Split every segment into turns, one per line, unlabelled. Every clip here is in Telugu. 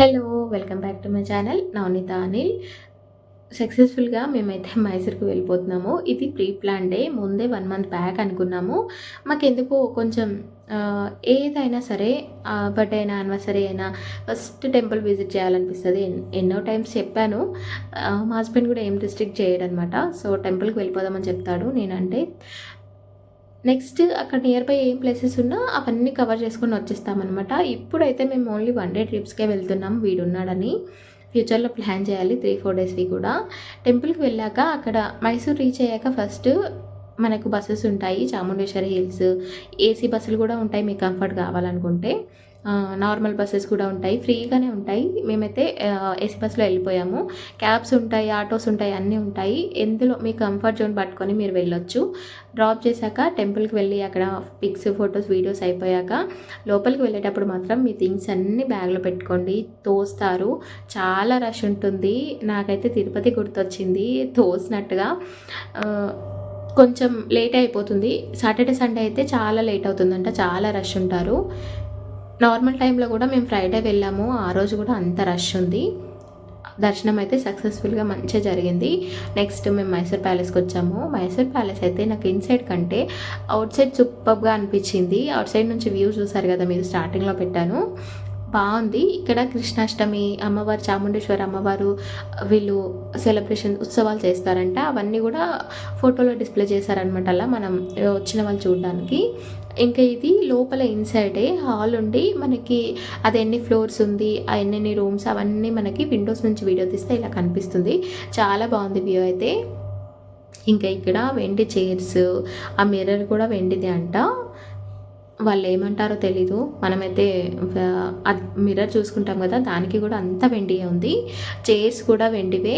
Hello welcome back to my channel. Navaneetha Anil. సక్సెస్ఫుల్గా మేమైతే మైసూర్కి వెళ్ళిపోతున్నాము. ఇది ప్రీ ప్లాన్ డే. ముందే వన్ మంత్ బ్యాక్ అనుకున్నాము. మాకెందుకో కొంచెం ఏదైనా సరే బట్ అయినా యానివర్సరీ అయినా ఫస్ట్ టెంపుల్ విజిట్ చేయాలనిపిస్తుంది. ఎన్- ఎన్నో టైమ్స్ చెప్పాను. మా హస్బెండ్ కూడా ఏం రిస్ట్రిక్ట్ చేయడనమాట. సో టెంపుల్కి వెళ్ళిపోదామని చెప్తాడు. నేనంటే నెక్స్ట్ అక్కడ నియర్ బై ఏం ప్లేసెస్ ఉన్నా అవన్నీ కవర్ చేసుకొని వచ్చేస్తామన్నమాట. ఇప్పుడైతే మేము ఓన్లీ వన్ డే ట్రిప్స్కే వెళ్తున్నాం వీడున్నాడని. ఫ్యూచర్లో ప్లాన్ చేయాలి త్రీ ఫోర్ డేస్వి కూడా. టెంపుల్కి వెళ్ళాక అక్కడ మైసూర్ రీచ్ అయ్యాక ఫస్ట్ మనకు బస్సెస్ ఉంటాయి చాముండేశ్వరి హిల్స్. ఏసీ బస్సులు కూడా ఉంటాయి మీకు కంఫర్ట్ కావాలనుకుంటే. నార్మల్ బస్సెస్ కూడా ఉంటాయి ఫ్రీగానే ఉంటాయి. మేమైతే ఏసీ బస్సులో వెళ్ళిపోయాము. క్యాబ్స్ ఉంటాయి ఆటోస్ ఉంటాయి అన్నీ ఉంటాయి. ఎందులో మీ కంఫర్ట్ జోన్ పట్టుకొని మీరు వెళ్ళొచ్చు. డ్రాప్ చేశాక టెంపుల్కి వెళ్ళి అక్కడ పిక్స్ ఫొటోస్ వీడియోస్ అయిపోయాక లోపలికి వెళ్ళేటప్పుడు మాత్రం మీ థింగ్స్ అన్నీ బ్యాగ్లో పెట్టుకోండి. తోస్తారు. చాలా రష్ ఉంటుంది. నాకైతే తిరుపతి గుర్తొచ్చింది. తోసినట్టుగా కొంచెం లేట్ అయిపోతుంది. సాటర్డే సండే అయితే చాలా లేట్ అవుతుందంట. చాలా రష్ ఉంటారు. నార్మల్ టైంలో కూడా మేము ఫ్రైడే వెళ్ళాము. ఆ రోజు కూడా అంత రష్ ఉంది. దర్శనం అయితే సక్సెస్ఫుల్గా మంచిగా జరిగింది. నెక్స్ట్ మేము మైసూర్ ప్యాలెస్కి వచ్చాము. మైసూర్ ప్యాలెస్ అయితే నాకు ఇన్సైడ్ కంటే అవుట్ సైడ్ సూపర్గా అనిపించింది. అవుట్ సైడ్ నుంచి వ్యూ చూసారు కదా మీరు స్టార్టింగ్లో పెట్టాను. బాగుంది. ఇక్కడ కృష్ణాష్టమి అమ్మవారు చాముండేశ్వరి అమ్మవారు వీళ్ళు సెలబ్రేషన్ ఉత్సవాలు చేస్తారంట. అవన్నీ కూడా ఫోటోలో డిస్ప్లే చేశారనమాట అలా మనం వచ్చిన వాళ్ళు చూడడానికి. ఇంకా ఇది లోపల ఇన్సైడే హాల్ ఉండి మనకి అది ఎన్ని ఫ్లోర్స్ ఉంది ఆ ఎన్నెన్ని రూమ్స్ అవన్నీ మనకి విండోస్ నుంచి వీడియో తీస్తే ఇలా కనిపిస్తుంది. చాలా బాగుంది వ్యూ అయితే. ఇంకా ఇక్కడ వెండి చైర్స్ ఆ మిర్రర్ కూడా వెండిది అంట. వాళ్ళు ఏమంటారో తెలీదు. మనమైతే మిర్రర్ చూసుకుంటాం కదా దానికి కూడా అంత వెండియే ఉంది. చైర్స్ కూడా వెండివే.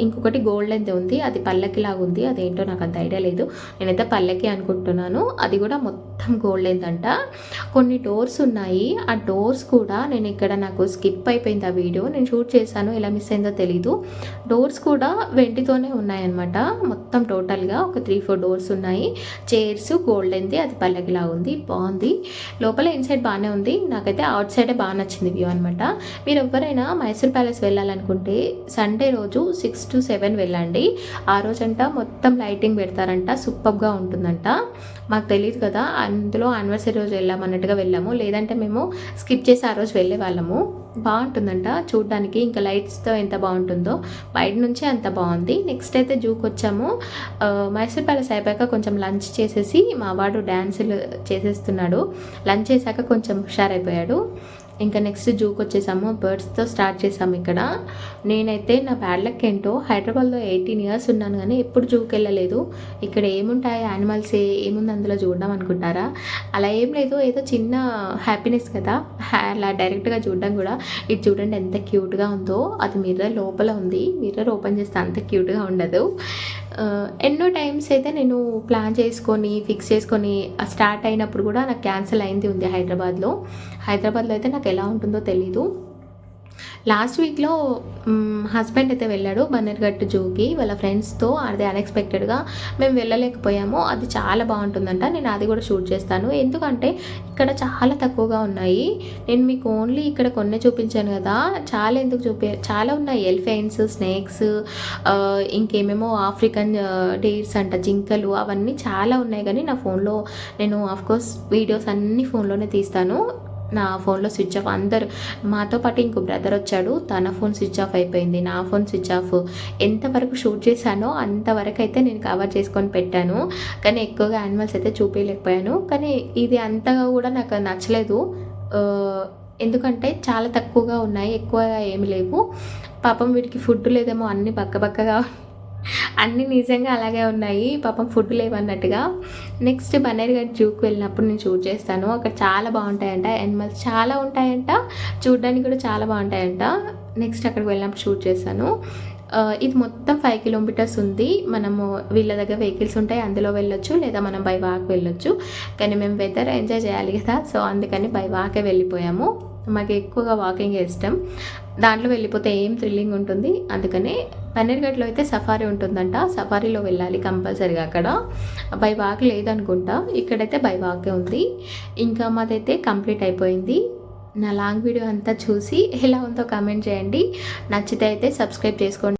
ఇంకొకటి గోల్డ్ అయితే ఉంది. అది పల్లకిలాగా ఉంది. అదేంటో నాకు అంత ఐడియా లేదు. నేనైతే పల్లకి అనుకుంటున్నాను. అది కూడా మొత్తం గోల్డ్ అయిందంట. కొన్ని డోర్స్ ఉన్నాయి. ఆ డోర్స్ కూడా నేను ఇక్కడ నాకు స్కిప్ అయిపోయింది ఆ వీడియో. నేను షూట్ చేశాను. ఎలా మిస్ అయిందో తెలీదు. డోర్స్ కూడా వెండితోనే ఉన్నాయన్నమాట. మొత్తం టోటల్గా ఒక త్రీ ఫోర్ డోర్స్ ఉన్నాయి. చైర్స్ గోల్డ్ అయింది. అది పల్లకిలా ఉంది. బాగుంది. లోపల ఇన్సైడ్ బాగానే ఉంది. నాకైతే అవుట్ సైడే బాగా నచ్చింది వ్యూ అనమాట మీరు ఎవరైనా మైసూర్ ప్యాలెస్ వెళ్ళాలనుకుంటే సండే రోజు సిక్స్ టు సెవెన్ వెళ్ళండి. ఆ రోజంట మొత్తం లైటింగ్ పెడతారంట. సూపర్గా ఉంటుందంట. మాకు తెలియదు కదా అందులో యానివర్సరీ రోజు వెళ్ళామన్నట్టుగా వెళ్ళాము. లేదంటే మేము స్కిప్ చేసి ఆ రోజు వెళ్ళే వాళ్ళము. బాగుంటుందంట చూడడానికి. ఇంకా లైట్స్తో ఎంత బాగుంటుందో బయట నుంచే అంత బాగుంది. నెక్స్ట్ అయితే జూకి వచ్చాము. మైసూర్ ప్యాలెస్ అయిపోయాక కొంచెం లంచ్ చేసేసి మా వాడు డ్యాన్సులు చేసేస్తున్నాడు. లంచ్ చేశాక కొంచెం హుషారైపోయాడు. ఇంకా నెక్స్ట్ జూకి వచ్చేసాము. బర్డ్స్తో స్టార్ట్ చేసాము ఇక్కడ. నేనైతే నా బ్యాడ్లక్ ఏంటో హైదరాబాద్లో ఎయిటీన్ ఇయర్స్ ఉన్నాను కానీ ఎప్పుడు జూకి వెళ్ళలేదు. ఇక్కడ ఏముంటాయి యానిమల్స్ ఏముంది అందులో చూడడం అనుకుంటారా? అలా ఏం లేదు ఏదో చిన్న హ్యాపీనెస్ కదా. అలా డైరెక్ట్గా చూడడం కూడా. ఇది చూడండి ఎంత క్యూట్గా ఉందో. అది మిర్రర్ లోపల ఉంది. మిర్రర్ ఓపెన్ చేస్తే అంత క్యూట్గా ఉండదు. ఎన్నో టైమ్స్ అయితే నేను ప్లాన్ చేసుకొని ఫిక్స్ చేసుకొని స్టార్ట్ అయినప్పుడు కూడా నాకు క్యాన్సిల్ అయింది ఉంది హైదరాబాద్లో. హైదరాబాద్లో అయితే నాకు ఎలా ఉంటుందో తెలీదు. లాస్ట్ వీక్లో హస్బెండ్ అయితే వెళ్ళాడు బన్నర్గట్టు జూకి. వాళ్ళ ఫ్రెండ్స్తో అది అన్ఎక్స్పెక్టెడ్గా మేము వెళ్ళలేకపోయాము. అది చాలా బాగుంటుందంట. నేను అది కూడా షూట్ చేస్తాను. ఎందుకంటే ఇక్కడ చాలా తక్కువగా ఉన్నాయి. నేను మీకు ఓన్లీ ఇక్కడ కొన్ని చూపించాను కదా. చాలా ఎందుకు చూపి చాలా ఉన్నాయి. ఎలిఫెంట్స్ స్నేక్స్ ఇంకేమేమో ఆఫ్రికన్ డేట్స్ అంట జింకలు అవన్నీ చాలా ఉన్నాయి. కానీ నా ఫోన్లో నేను ఆఫ్కోర్స్ వీడియోస్ అన్ని ఫోన్లోనే తీస్తాను. నా ఫోన్లో స్విచ్ ఆఫ్. అందరు మాతో పాటు ఇంకో బ్రదర్ వచ్చాడు. తన ఫోన్ స్విచ్ ఆఫ్ అయిపోయింది. నా ఫోన్ స్విచ్ ఆఫ్. ఎంతవరకు షూట్ చేశానో అంతవరకు అయితే నేను కవర్ చేసుకొని పెట్టాను. కానీ ఎక్కువగా యానిమల్స్ అయితే చూపించలేకపోయాను కానీ ఇది అంతగా కూడా నాకు నచ్చలేదు. ఎందుకంటే చాలా తక్కువగా ఉన్నాయి. ఎక్కువ ఏమి లేవు. పాపం వీటికి ఫుడ్ లేదేమో అన్ని బక్క బక్కగా అన్నీ నిజంగా అలాగే ఉన్నాయి. పాపం ఫుడ్ లేవన్నట్టుగా. నెక్స్ట్ బనేర్ఘట్ జూకి వెళ్ళినప్పుడు నేను షూట్ చేస్తాను. అక్కడ చాలా బాగుంటాయంట. యానిమల్స్ చాలా ఉంటాయంట. చూడడానికి కూడా చాలా బాగుంటాయంట. నెక్స్ట్ అక్కడికి వెళ్ళినప్పుడు షూట్ చేశాను ఇది మొత్తం ఫైవ్ కిలోమీటర్స్ ఉంది. మనము వీళ్ళ దగ్గర వెహికల్స్ ఉంటాయి. అందులో వెళ్ళొచ్చు. లేదా మనం బై వాక్ వెళ్ళొచ్చు. కానీ మేము వెదర్ ఎంజాయ్ చేయాలి కదా. సో అందుకని బై వాకే వెళ్ళిపోయాము. మాకు ఎక్కువగా వాకింగ్ ఇష్టం. దాంట్లో వెళ్ళిపోతే ఏం థ్రిల్లింగ్ ఉంటుంది? అందుకనే పన్నీర్గట్లో అయితే సఫారీ ఉంటుందంట. సఫారీలో వెళ్ళాలి కంపల్సరీగా అక్కడ. బై వాక్ లేదనుకుంటా. ఇక్కడైతే బై వాకే ఉంది. ఇంకా మాదైతే కంప్లీట్ అయిపోయింది. నా లాంగ్ వీడియో అంతా చూసి ఎలా ఉందో కామెంట్ చేయండి. నచ్చితే అయితే సబ్స్క్రైబ్ చేసుకోండి.